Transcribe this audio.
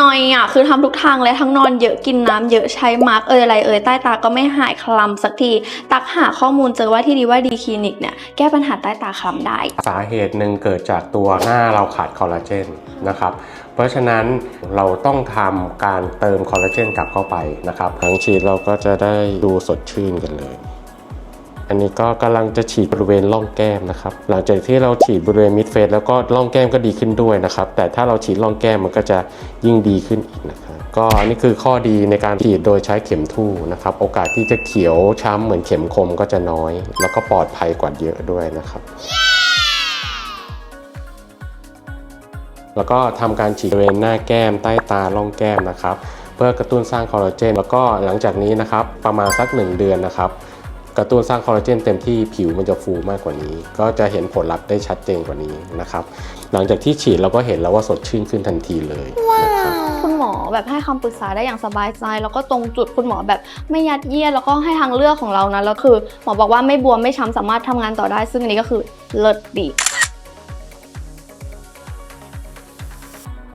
นอยอะคือทำทุกทางเลยทั้งนอนเยอะกินน้ำเยอะใช้มาร์กเอยอะไรเอยใต้ตาก็ไม่หายคล้ำสักที ตักหาข้อมูลเจอว่าที่ดีว่าดีคลินิกเนี่ยแก้ปัญหาใต้ตาคล้ำได้ สาเหตุหนึ่งเกิดจากตัวหน้าเราขาดคอลลาเจนนะครับเพราะฉะนั้นเราต้องทำการเติมคอลลาเจนกลับเข้าไปนะครับหลังฉีดเราก็จะได้ดูสดชื่นกันเลย อันนี้ก็กำลังจะฉีดบริเวณร่องแก้มนะครับ หลังจากที่เราฉีดบริเวณมิดเฟสแล้วก็ร่องแก้มก็ดีขึ้นด้วยนะครับ แต่ถ้าเราฉีดร่องแก้มมันก็จะยิ่งดีขึ้นอีกนะครับ ก็อันนี้คือข้อดีในการฉีดโดยใช้เข็มทู่นะครับ โอกาสที่จะเขียวช้ำเหมือนเข็มคมก็จะน้อย แล้วก็ปลอดภัยกว่าเยอะด้วยนะครับแล้วก็ทำการฉีดบริเวณหน้าแก้มใต้ตาร่องแก้มนะครับ เพื่อกระตุ้นสร้างคอลลาเจนแล้วก็หลังจากนี้นะครับประมาณสัก 1 เดือนนะครับ กระตุ้นสร้างคอลลาเจนเต็มที่ผิวมันจะฟูมากกว่านี้ ก็จะเห็นผลลัพธ์ได้ชัดเจนกว่านี้นะครับ หลังจากที่ฉีดเราก็เห็นแล้วว่าสดชื่นขึ้นทันทีเลยนะครับคุณหมอแบบให้คำปรึกษาได้อย่างสบายใจ แล้วก็ตรงจุดคุณหมอแบบไม่ยัดเยียดแล้วก็ให้ทางเลือกของเรานะแล้วคือหมอบอกว่าไม่บวมไม่ช้ำสามารถทำงานต่อได้ ซึ่งอันนี้ก็คือเลิศดี